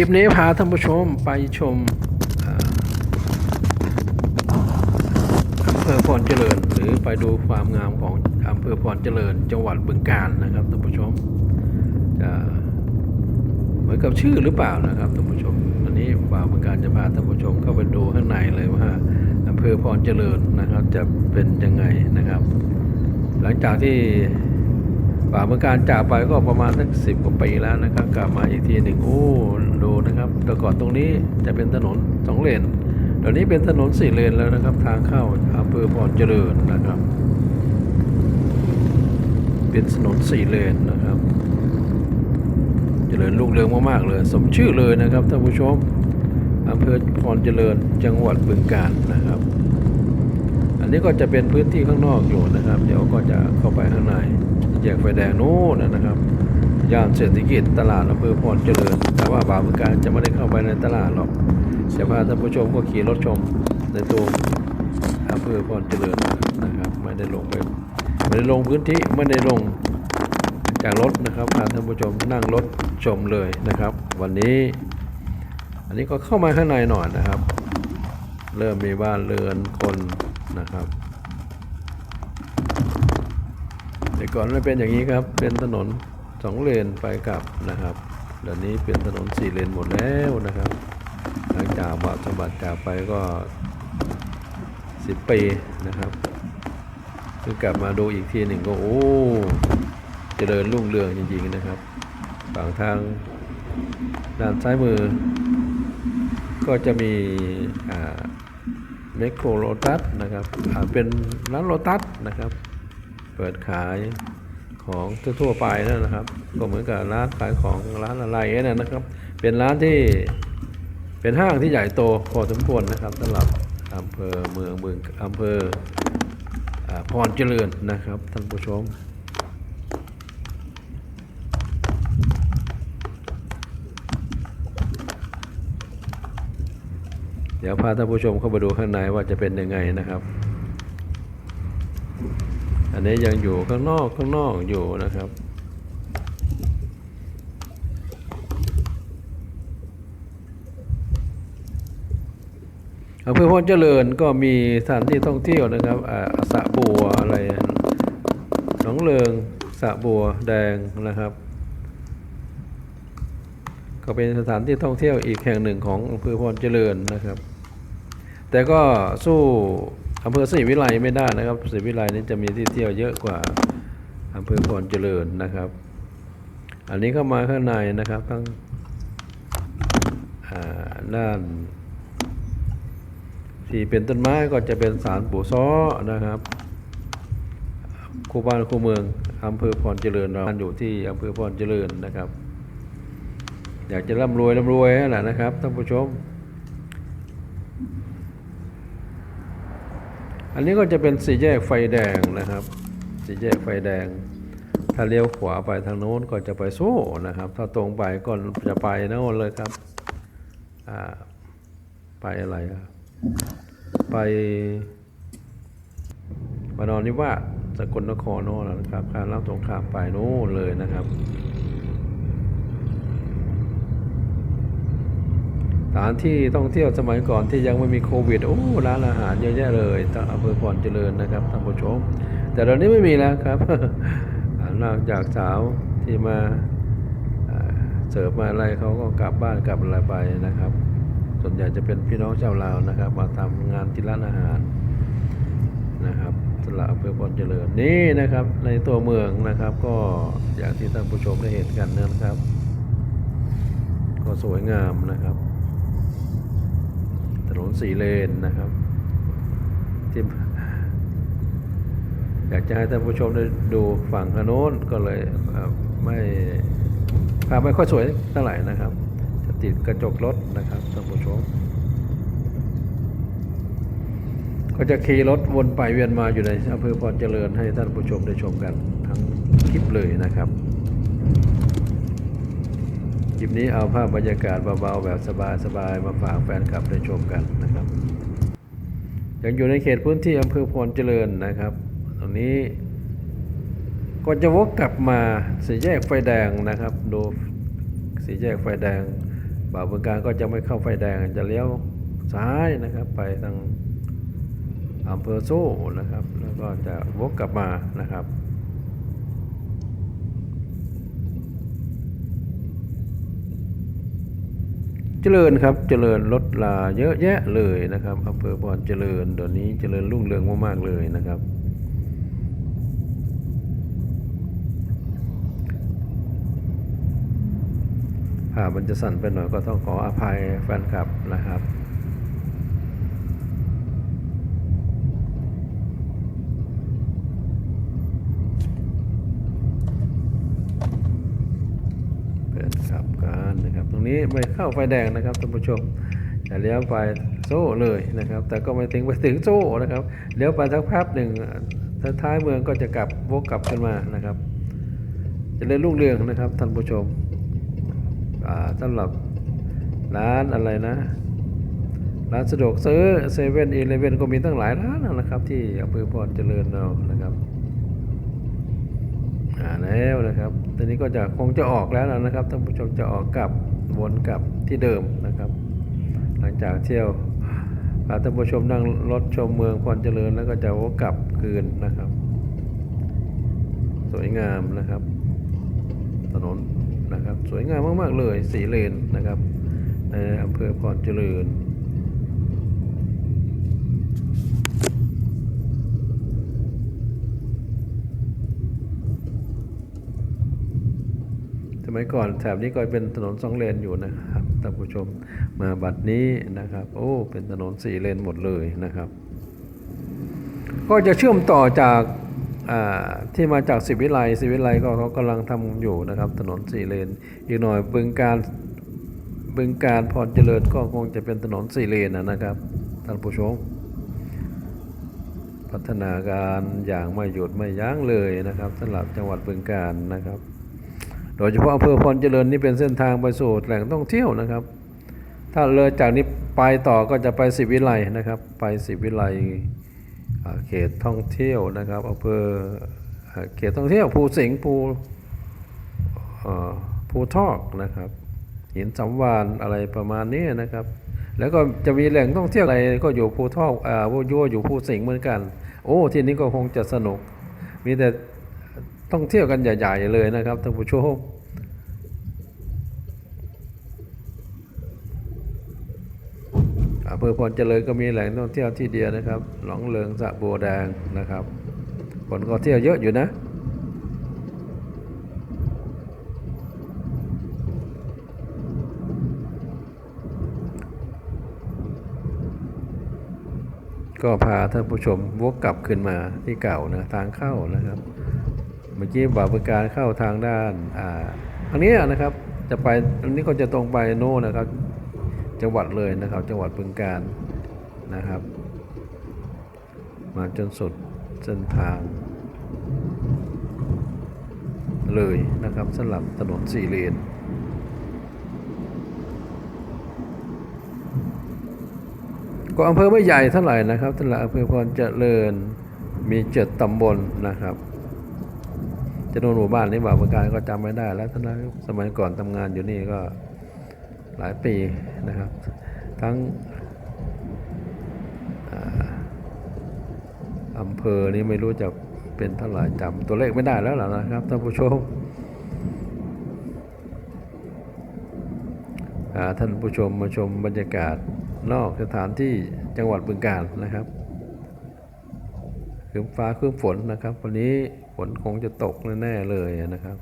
คลิปนี้พาท่านผู้ชมไปชมอำเภอพรเจริญ หรือไปดูความงามของอำเภอพรเจริญ จังหวัดบึงกาฬนะครับท่านผู้ชมเหมือนกับชื่อหรือเปล่านะครับท่านผู้ชมตอนนี้บ่าวบึงกาฬจะพาท่านผู้ชมเข้าไปดูข้างในเลยว่าอำเภอพรเจริญนะครับ จะเป็นยังไงนะครับ หลังจากที่ ป่าเมืองการจากไปก็ประมาณสักสิบกว่าปีแล้วนะครับ กลับมาอีกทีหนึ่งโอ้ดูนะครับแต่ก่อนตรงนี้จะเป็นถนนสองเลนเดี๋ยวนี้เป็นถนนสี่เลนแล้วนะครับ ทางเข้าอำเภอพรเจริญนะครับ เป็นถนนสี่เลนนะครับ เจริญลูกเรืองมากๆเลย สมชื่อเลยนะครับท่านผู้ชมอำเภอพรเจริญจังหวัดบึงกาฬนะครับ นนี้ก็จะเป็นพื้นที่ข้างนอกอยู่นะครับ เดี๋ยวก็จะเข้าไปข้างในแยกไฟแดงนู้นนะครับย่านเศรษฐกิจตลาดอำเภอพรเจริญ แต่ว่าบ่าวบึงการจะไม่ได้เข้าไปในตลาดหรอกจะพาท่านผู้ชมก็ขี่รถชมในตัวอำเภอพรเจริญนะครับไม่ได้ลงไปไม่ได้ลงพื้นที่ไม่ได้ลงจากรถนะครับพาท่านผู้ชมนั่งรถชมเลยนะครับ วันนี้ อันนี้ก็เข้ามาข้างในหน่อยนะครับ เริ่มมีบ้านเรือนคน นะครับ แต่ก่อนไม่เป็นอย่างนี้ครับ เป็นถนนสองเลนไปกลับนะครับเดี๋ยวนี้เป็นถนนสี่เลนหมดแล้วนะครับ หลังจากบาทสมบัติจากไปก็สิบปีนะครับคือกลับมาดูอีกทีหนึ่งก็โอ้เจริญรุ่งเรืองจริงๆนะครับฝั่งทางด้านซ้ายมือ ก็จะมีอ่า เมคโครโลตัสนะครับเป็นร้านโลตัสนะครับ เปิดขายของทั่วไปนั่นนะครับ ก็เหมือนกับร้านขายของร้านอะไรนั่นนะครับ เป็นร้านที่เป็นห้างที่ใหญ่โตพอสมควรนะครับสำหรับอำเภอเมืองเมืองอำเภอพรเจริญนะครับท่านผู้ชม เดี๋ยวพาท่านผู้ชมเข้าไปดูข้างในว่าจะเป็นยังไงนะครับ อันนี้ยังอยู่ข้างนอกข้างนอกอยู่นะครับอำเภอพรเจริญก็มีสถานที่ท่องเที่ยวนะครับอ่าสระบัวอะไรหนองเลิงสระบัวแดงนะครับ ก็เป็นสถานที่ท่องเที่ยวอีกแห่งหนึ่งของอำเภอพรเจริญนะครับ แต่ก็สู้อำเภอศรีวิไลไม่ได้นะครับศรีวิไลนี่จะมีที่เที่ยวเยอะกว่าอำเภอพรเจริญนะครับ อันนี้เข้ามาข้างในนะครับทั้งด้านที่เป็นต้นไม้ก็จะเป็นสารปู่ซ้อนะครับคูบ้านคูเมืองอำเภอพรเจริญเราอยู่ที่อำเภอพรเจริญนะครับ อยากจะร่ำรวยร่ำรวยนั่นแหละนะครับท่านผู้ชม อันนี้ก็จะเป็นสี่แยกไฟแดงนะครับ สี่แยกไฟแดง ถ้าเลี้ยวขวาไปทางโน้นก็จะไปโซ่นะครับ ถ้าตรงไปก็จะไปโน่นเลยครับไปอะไรอะไปมานอนนิวาสกลนครโน่นนะครับข้ามลำสงครามไปโน่นเลยนะครับ ถานที่ท่องเที่ยวสมัยก่อนที่ยังไม่มีโควิดโอ้ร้านอาหารเยอะแยะเลยทางอำเภอพรเจริญนะครับท่านผู้ชม แต่ตอนนี้ไม่มีแล้วครับอ่านอกจากสาวที่มาเสิร์ฟมาอะไรเขาก็กลับบ้านกลับอะไรไปนะครับ ส่วนใหญ่จะเป็นพี่น้องชาวลาวนะครับ มาทำงานที่ร้านอาหารนะครับสำหรับอำเภอพรเจริญนี่นะครับ ในตัวเมืองนะครับ ก็อย่างที่ท่านผู้ชมได้เห็นกันนะครับ ก็สวยงามนะครับ นนสีเลนนะครับที่อยากจะให้ท่านผู้ชมได้ดูฝั่งถนนก็เลยไม่ภาพไม่ค่อยสวยเท่าไหร่นะครับ จะติดกระจกรถนะครับท่านผู้ชม ก็จะขี่รถวนไปเวียนมาอยู่ในอำเภอพรเจริญให้ท่านผู้ชมได้ชมกันทั้งคลิปเลยนะครับ คลิปนี้เอาภาพบรรยากาศเบาๆแบบสบายๆมาฝากแฟนคลับได้ชมกันนะครับยังอยู่ในเขตพื้นที่อำเภอพรเจริญนะครับ ตรงนี้ก็จะวกกลับมาสี่แยกไฟแดงนะครับ ดูสี่แยกไฟแดงบ่าวบึงการก็จะไม่เข้าไฟแดงจะเลี้ยวซ้ายนะครับ ไปทางอำเภอโซ่นะครับ แล้วก็จะวกกลับมานะครับ เจริญครับ เจริญรถลาเยอะแยะเลยนะครับอำเภอพรเจริญเดี๋ยวนี้เจริญรุ่งเรืองมากๆเลยนะครับ ภาพมันจะสั่นไปหน่อยก็ต้องขออภัยแฟนคลับนะครับ เปิดขับกั นะครับ ตรงนี้ไม่เข้าไฟแดงนะครับท่านผู้ชมอย่าเลี้ยวไปโซ่เลยนะครับ แต่ก็ไม่ถึงไปถึงโซ่นะครับเลี้ยวไปสักพักหนึ่งท้ายเมืองก็จะกลับวกกลับขึ้นมานะครับ จะเล่นลูกเรืองนะครับท่านผู้ชมอ่าสำหรับร้านอะไรนะร้านสะดวกซื้อเซเว่นอีเลเว่นก็มีตั้งหลายร้านนะครับ ที่อำเภอพรเจริญเรานะครับ แล้วนะครับตอนนี้ก็จะคงจะออกแล้วนะครับท่านผู้ชมจะออกกลับวนกลับที่เดิมนะครับ หลังจากเที่ยวพาท่านผู้ชมนั่งรถชมเมืองพรเจริญแล้วก็จะวกกลับคืนนะครับ สวยงามนะครับ ถนนนะครับ สวยงามมากๆเลยสีเลนนะครับในอำเภอพรเจริญ มัยก่อนแถบนี้ก็เป็นถนนสองเลนอยู่นะครับท่านผู้ชมมาบัดนี้นะครับ โอ้เป็นถนนสี่เลนหมดเลยนะครับ ก็จะเชื่อมต่อจากที่มาจากสิวิไลสิวิไลก็เขากำลังทำอยู่นะครับ ถนนสี่เลน อีกหน่อยบึงการบึงการพรเจริญก็คงจะเป็นถนนสี่เลนนะนะครับท่านผู้ชมพัฒนาการอย่างไม่หยุดไม่ยั้งเลยนะครับสำหรับจังหวัดบึงการนะครับ โดยเฉพาะอำเภอพรเจริญนี่เป็นเส้นทางไปสู่แหล่งท่องเที่ยวนะครับ ถ้าเลยจากนี้ไปต่อก็จะไปสิวิไลนะครับ ไปสิวิไลเขตท่องเที่ยวนะครับอำเภอเขตท่องเที่ยวภูสิงห์ภูภูทอกนะครับหินสัมวานอะไรประมาณนี้นะครับ แล้วก็จะมีแหล่งท่องเที่ยวอะไรก็อยู่ภูทอกอ่าวูยั่อยู่ภูสิงห์เหมือนกัน โอ้ที่นี้ก็คงจะสนุกมีแต่ ต้องเที่ยวกันใหญ่ ๆ เลยนะครับท่านผู้ชมอำเภอพรเจริญก็มีแหล่งท่องเที่ยวที่เดียวนะครับหนองเลิงสะบัวแดงนะครับ คนก็เที่ยวเยอะอยู่นะก็พาท่านผู้ชมวกกลับขึ้นมาที่เก่านะทางเข้านะครับ เมื่อกี้บ่าวบริการเข้าทางด้านอ่าทางนี้นะครับจะไปอันนี้ก็จะตรงไปโน่นนะครับ จังหวัดเลยนะครับ จังหวัดบึงการนะครับ มาจนสุดเส้นทาง เลยนะครับสำหรับถนนสี่เลนก็อำเภอไม่ใหญ่เท่าไหร่นะครับสำหรับอำเภอพรเจริญมีเจ็ดตำบลนะครับ จำนวนหมู่บ้านนี้บ่าประการก็จำไม่ได้ แล้วท่านนสมัยก่อนทำงานอยู่นี่ก็หลายปีนะครับ ทั้งอ่าอำเภอนี้ไม่รู้จะเป็นเท่าไหร่จำตัวเลขไม่ได้แล้วล่ะนะครับท่านผู้ชมอ่าท่านผู้ชมมาชมบรรยากาศนอกสถานที่จังหวัดบึงกาฬนะครับ คืมฟ้าคืมฝนนะครับ วันนี้ฝนคงจะตกแน่ๆเลยนะครับ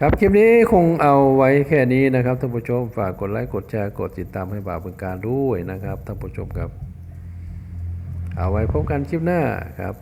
ครับคลิปนี้คงเอาไว้แค่นี้นะครับท่านผู้ชมฝากกดไลค์กดแชร์กดติดตามให้บ่าวบึงการด้วยนะครับท่านผู้ชมครับ เอาไว้พบกันคลิปหน้าครับ